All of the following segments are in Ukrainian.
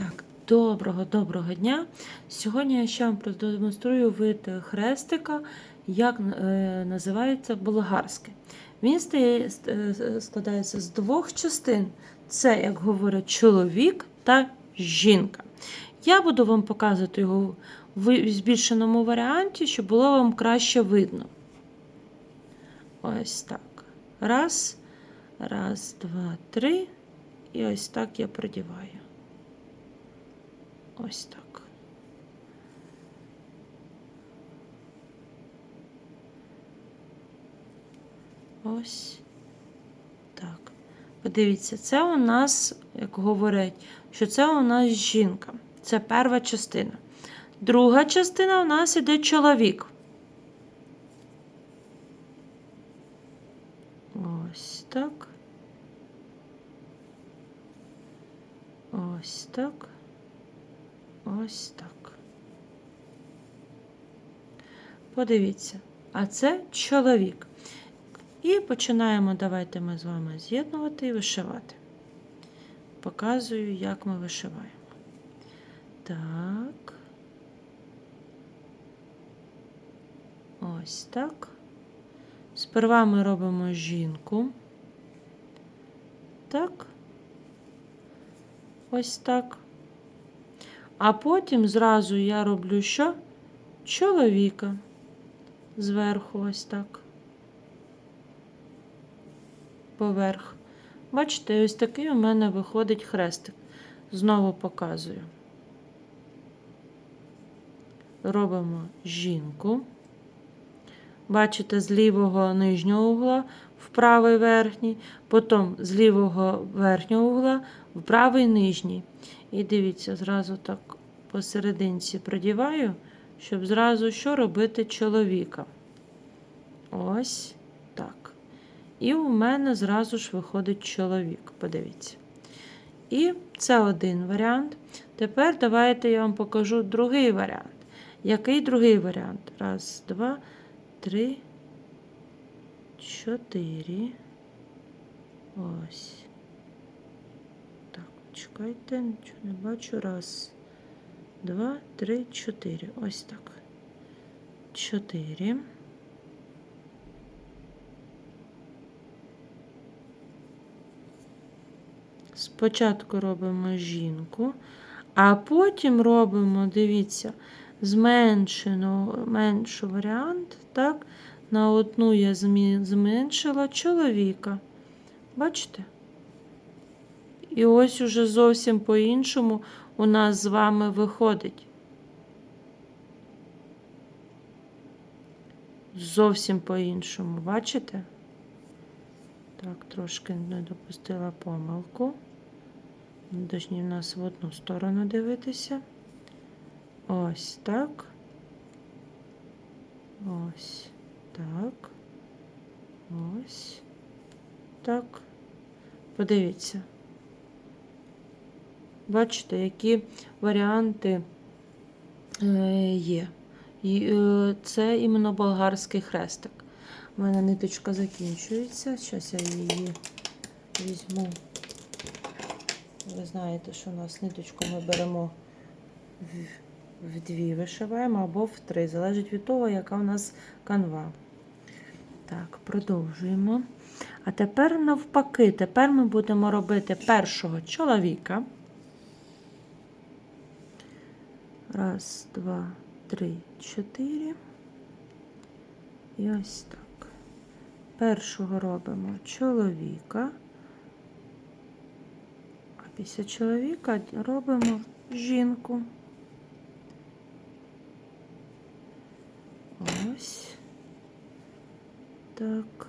Так, доброго доброго дня. Сьогодні я ще вам продемонструю вид хрестика, як е, називається болгарське. Він стає, е, складається з двох частин: це, як говорять, чоловік та жінка. Я буду вам показувати його в збільшеному варіанті, щоб було вам краще видно. Ось так. Раз, раз, два, три. І ось так я продіваю. Ось так. Ось так. Подивіться, це у нас, як говорять, що це у нас жінка. Це перша частина. Друга частина у нас іде чоловік. Ось так. Ось так. Ось так. Подивіться, а це чоловік. І починаємо, давайте ми з вами з'єднувати і вишивати. Показую, як ми вишиваємо. Так. Ось так. Сперва ми робимо жінку. Так. Ось так. А потім зразу я роблю що? Чоловіка. Зверху ось так. Поверх. Бачите, ось такий у мене виходить хрестик. Знову показую. Робимо жінку. Бачите, з лівого нижнього угла в правий верхній, потім з лівого верхнього угла в правий нижній. І дивіться, зразу так посерединці продіваю, щоб зразу що робити чоловіка. Ось так. І у мене зразу ж виходить чоловік. Подивіться. І це один варіант. Тепер давайте я вам покажу другий варіант. Який другий варіант? Раз, два, три, чотири. Ось. Так, чекайте, нічого не бачу. Раз, два, три, чотири. Ось так. Чотири. Спочатку робимо жінку, а потім робимо, дивіться, зменшено, меншу варіант, так? На одну я зменшила чоловіка. Бачите? І ось уже зовсім по-іншому у нас з вами виходить. Зовсім по-іншому, бачите? Так, трошки не допустила помилку. Дожні в нас в одну сторону дивитися. Ось так. Ось так. Ось так. Подивіться. Бачите, які варіанти е, є. І, е, Це іменно болгарський хрестик. У мене ниточка закінчується. Зараз я її візьму. Ви знаєте, що у нас ниточку ми беремо в, дві вишиваємо або в три. Залежить від того, яка у нас канва. Так, продовжуємо. А тепер навпаки, тепер ми будемо робити першого чоловіка. Раз, два, три, чотири. І ось так. Першого робимо чоловіка. А після чоловіка робимо жінку. Ось. Так.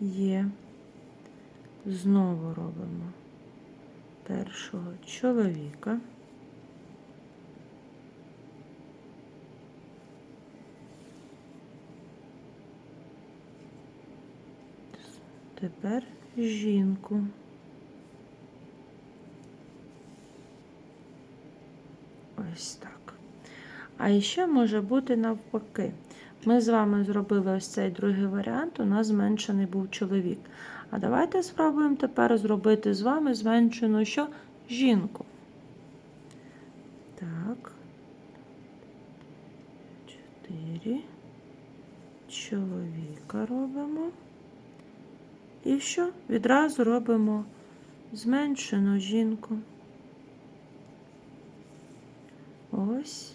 Є. Знову робимо першого чоловіка. Тепер жінку. Ось так. А ще може бути навпаки. Ми з вами зробили ось цей другий варіант, у нас зменшений був чоловік. А давайте спробуємо тепер зробити з вами зменшену що? Жінку. Так. Чотири. Чоловіка робимо. І що? Відразу робимо зменшену жінку. Ось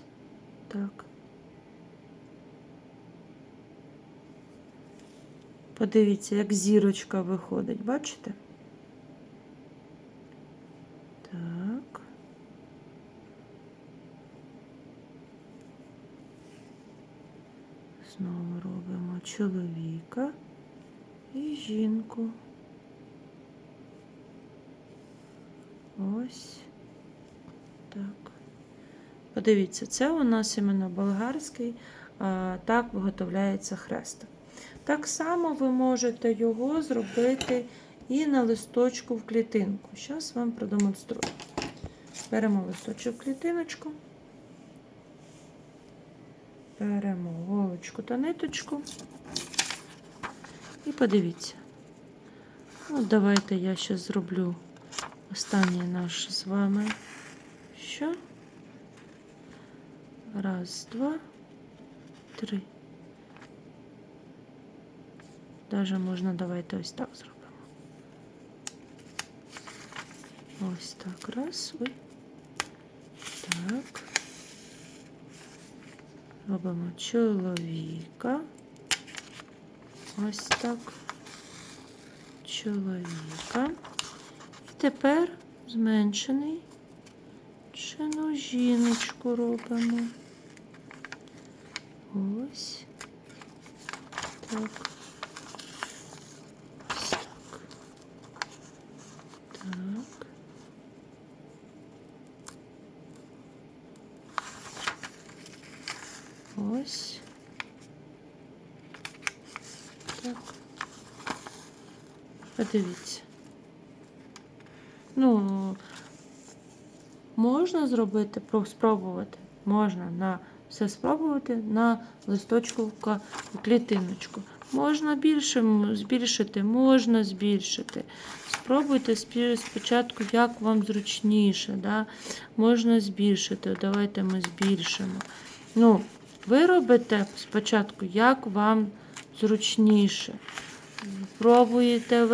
так. Подивіться, як зірочка виходить, бачите? Так. Знову робимо чоловіка і жінку. Ось так. Подивіться, це у нас іменно болгарський, так виготовляється хрестик. Так само ви можете його зробити і на листочку в клітинку. Зараз вам продемонструю. Беремо листочок в клітиночку, беремо голочку та ниточку. І подивіться. От давайте я ще зроблю останній наш з вами. Що? Раз, два, три. Даже можна давайте ось так зробимо. Ось так. Раз. Ой. Так. Робимо чоловіка. Ось так. Чоловіка. І тепер зменшений чину жіночку робимо. Ось. Так. Ось так. Ось. Так. Подивіться. Ну, можна зробити, про- спробувати. Можна на все спробувати на листочку клітиночку. Можна більше збільшити, можна збільшити. Спробуйте спочатку, як вам зручніше. Да? Можна збільшити. Давайте ми збільшимо. Ну, ви робите спочатку, як вам зручніше. Пробуєте,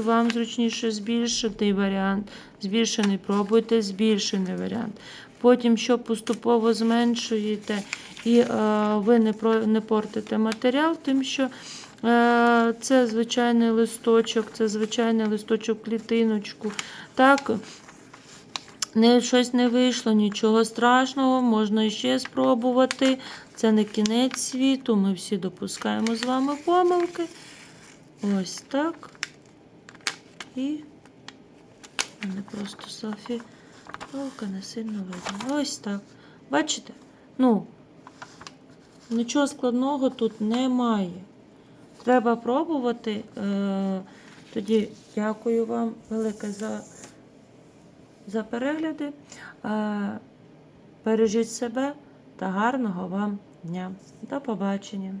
вам зручніше збільшити варіант, збільшений, пробуйте збільшений варіант. Потім, що поступово зменшуєте, і е, ви не, не портите матеріал, тим, що е, це звичайний листочок, це звичайний листочок клітиночку. Так, не, щось не вийшло, нічого страшного, можна ще спробувати. Це не кінець світу, ми всі допускаємо з вами помилки. Ось так. І в просто Софі палка не сильно видно. Ось так. Бачите? Ну, нічого складного тут немає. Треба пробувати. Е, Тоді дякую вам велике за, за перегляди. Е, Бережіть себе та гарного вам дня. До побачення.